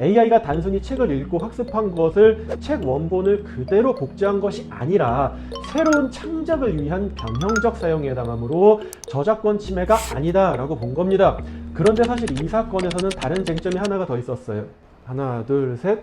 AI가 단순히 책을 읽고 학습한 것을 책 원본을 그대로 복제한 것이 아니라 새로운 창작을 위한 변형적 사용에 해당하므로 저작권 침해가 아니다라고 본 겁니다. 그런데 사실 이 사건에서는 다른 쟁점이 하나가 더 있었어요. 하나, 둘, 셋.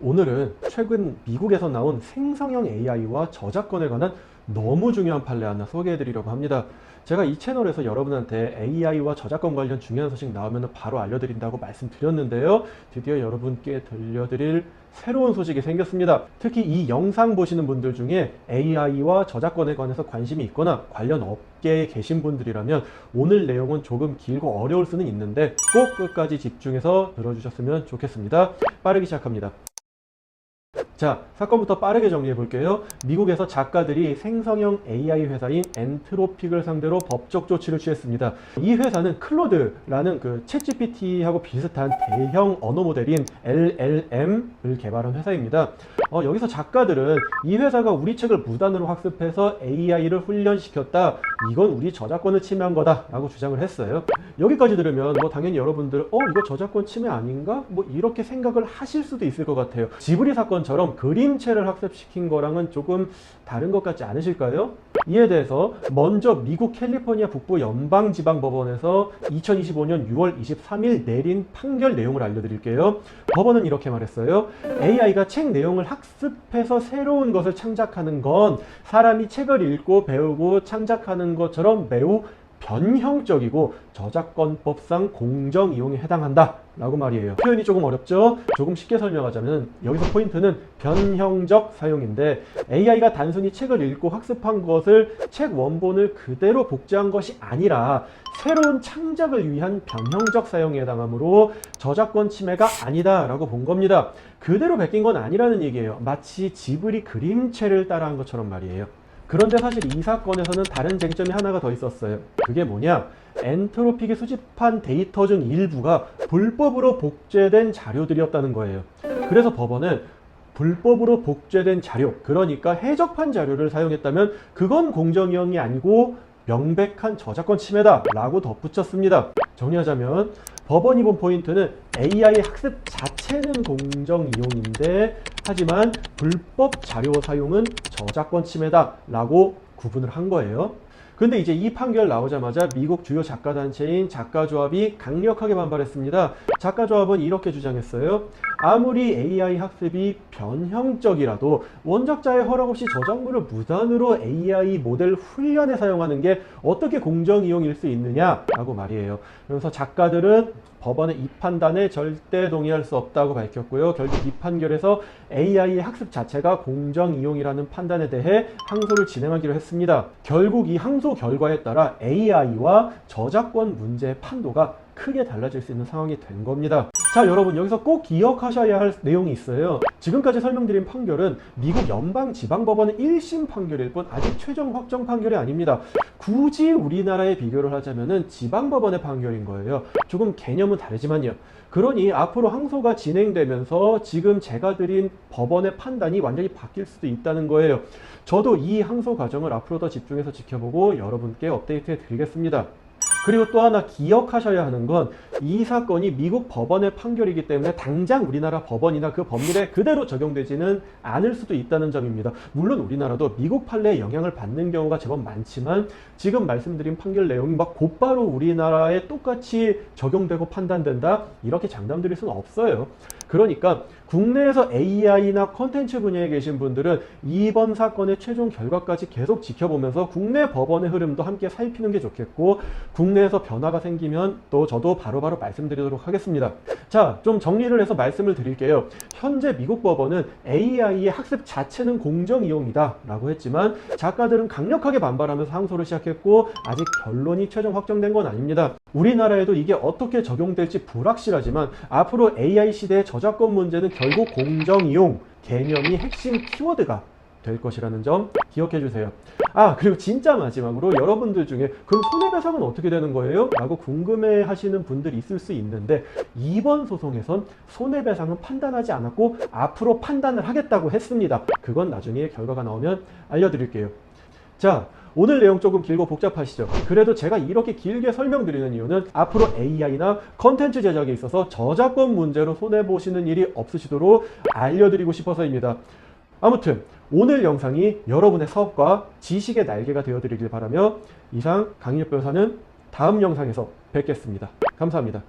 오늘은 최근 미국에서 나온 생성형 AI와 저작권에 관한 너무 중요한 판례 하나 소개해 드리려고 합니다. 제가 이 채널에서 여러분한테 AI와 저작권 관련 중요한 소식 나오면 바로 알려드린다고 말씀드렸는데요. 드디어 여러분께 들려드릴 새로운 소식이 생겼습니다. 특히 이 영상 보시는 분들 중에 AI와 저작권에 관해서 관심이 있거나 관련 업계에 계신 분들이라면 오늘 내용은 조금 길고 어려울 수는 있는데 꼭 끝까지 집중해서 들어주셨으면 좋겠습니다. 빠르게 시작합니다. 자, 사건부터 빠르게 정리해 볼게요. 미국에서 작가들이 생성형 AI 회사인 엔트로픽을 상대로 법적 조치를 취했습니다. 이 회사는 클로드라는 그 챗GPT하고 비슷한 대형 언어 모델인 LLM을 개발한 회사입니다. 어, 여기서 작가들은 이 회사가 우리 책을 무단으로 학습해서 AI를 훈련시켰다. 이건 우리 저작권을 침해한 거다 라고 주장을 했어요. 여기까지 들으면 뭐 당연히 여러분들 어 이거 저작권 침해 아닌가? 뭐 이렇게 생각을 하실 수도 있을 것 같아요. 지브리 사건처럼 그림체를 학습시킨 거랑은 조금 다른 것 같지 않으실까요? 이에 대해서 먼저 미국 캘리포니아 북부 연방지방법원에서 2025년 6월 23일 내린 판결 내용을 알려드릴게요. 법원은 이렇게 말했어요. AI가 책 내용을 학습해서 새로운 것을 창작하는 건 사람이 책을 읽고 배우고 창작하는 것처럼 매우 변형적이고 저작권법상 공정 이용에 해당한다 라고 말이에요. 표현이 조금 어렵죠? 조금 쉽게 설명하자면 여기서 포인트는 변형적 사용인데 AI가 단순히 책을 읽고 학습한 것을 책 원본을 그대로 복제한 것이 아니라 새로운 창작을 위한 변형적 사용에 해당하므로 저작권 침해가 아니다 라고 본 겁니다. 그대로 베낀 건 아니라는 얘기예요. 마치 지브리 그림체를 따라한 것처럼 말이에요 그런데 사실 이 사건에서는 다른 쟁점이 하나가 더 있었어요. 그게 뭐냐? 엔트로픽이 수집한 데이터 중 일부가 불법으로 복제된 자료들이었다는 거예요. 그래서 법원은 불법으로 복제된 자료, 그러니까 해적판 자료를 사용했다면 그건 공정이용이 아니고 명백한 저작권 침해다 라고 덧붙였습니다. 정리하자면 법원이 본 포인트는 AI 학습 자체는 공정 이용인데 하지만 불법 자료 사용은 저작권 침해다라고 구분을 한 거예요. 근데 이제 이 판결 나오자마자 미국 주요 작가 단체인 작가조합이 강력하게 반발했습니다. 작가조합은 이렇게 주장했어요. 아무리 AI 학습이 변형적이라도 원작자의 허락 없이 저작물을 무단으로 AI 모델 훈련에 사용하는 게 어떻게 공정 이용일 수 있느냐라고 말이에요. 그래서 작가들은 법원의 이 판단에 절대 동의할 수 없다고 밝혔고요. 결국 이 판결에서 AI의 학습 자체가 공정 이용이라는 판단에 대해 항소를 진행하기로 했습니다. 결국 이 항소 결과에 따라 AI와 저작권 문제의 판도가 크게 달라질 수 있는 상황이 된 겁니다. 자, 여러분 여기서 꼭 기억하셔야 할 내용이 있어요. 지금까지 설명드린 판결은 미국 연방 지방법원의 1심 판결일 뿐 아직 최종 확정 판결이 아닙니다. 굳이 우리나라에 비교를 하자면은 지방법원의 판결인 거예요. 조금 개념은 다르지만요. 그러니 앞으로 항소가 진행되면서 지금 제가 드린 법원의 판단이 완전히 바뀔 수도 있다는 거예요. 저도 이 항소 과정을 앞으로 더 집중해서 지켜보고 여러분께 업데이트해 드리겠습니다. 그리고 또 하나 기억하셔야 하는 건 이 사건이 미국 법원의 판결이기 때문에 당장 우리나라 법원이나 그 법률에 그대로 적용되지는 않을 수도 있다는 점입니다. 물론 우리나라도 미국 판례에 영향을 받는 경우가 제법 많지만 지금 말씀드린 판결 내용이 막 곧바로 우리나라에 똑같이 적용되고 판단된다 이렇게 장담드릴 수는 없어요. 그러니까 국내에서 AI나 컨텐츠 분야에 계신 분들은 이번 사건의 최종 결과까지 계속 지켜보면서 국내 법원의 흐름도 함께 살피는 게 좋겠고 국내 에서 변화가 생기면 또 저도 바로 바로 말씀드리도록 하겠습니다. 자, 좀 정리를 해서 말씀을 드릴게요. 현재 미국 법원은 AI의 학습 자체는 공정 이용이다 라고 했지만 작가들은 강력하게 반발하면서 항소를 시작했고 아직 결론이 최종 확정된 건 아닙니다. 우리나라에도 이게 어떻게 적용될지 불확실하지만 앞으로 AI 시대의 저작권 문제는 결국 공정 이용 개념이 핵심 키워드가 될 것이라는 점 기억해 주세요. 아, 그리고 진짜 마지막으로 여러분들 중에 그럼 손해배상은 어떻게 되는 거예요? 라고 궁금해 하시는 분들이 있을 수 있는데 이번 소송에선 손해배상은 판단하지 않았고 앞으로 판단을 하겠다고 했습니다. 그건 나중에 결과가 나오면 알려드릴게요. 자, 오늘 내용 조금 길고 복잡하시죠? 그래도 제가 이렇게 길게 설명드리는 이유는 앞으로 AI나 컨텐츠 제작에 있어서 저작권 문제로 손해보시는 일이 없으시도록 알려드리고 싶어서입니다. 아무튼 오늘 영상이 여러분의 사업과 지식의 날개가 되어드리길 바라며 이상 강인혁 변호사는 다음 영상에서 뵙겠습니다. 감사합니다.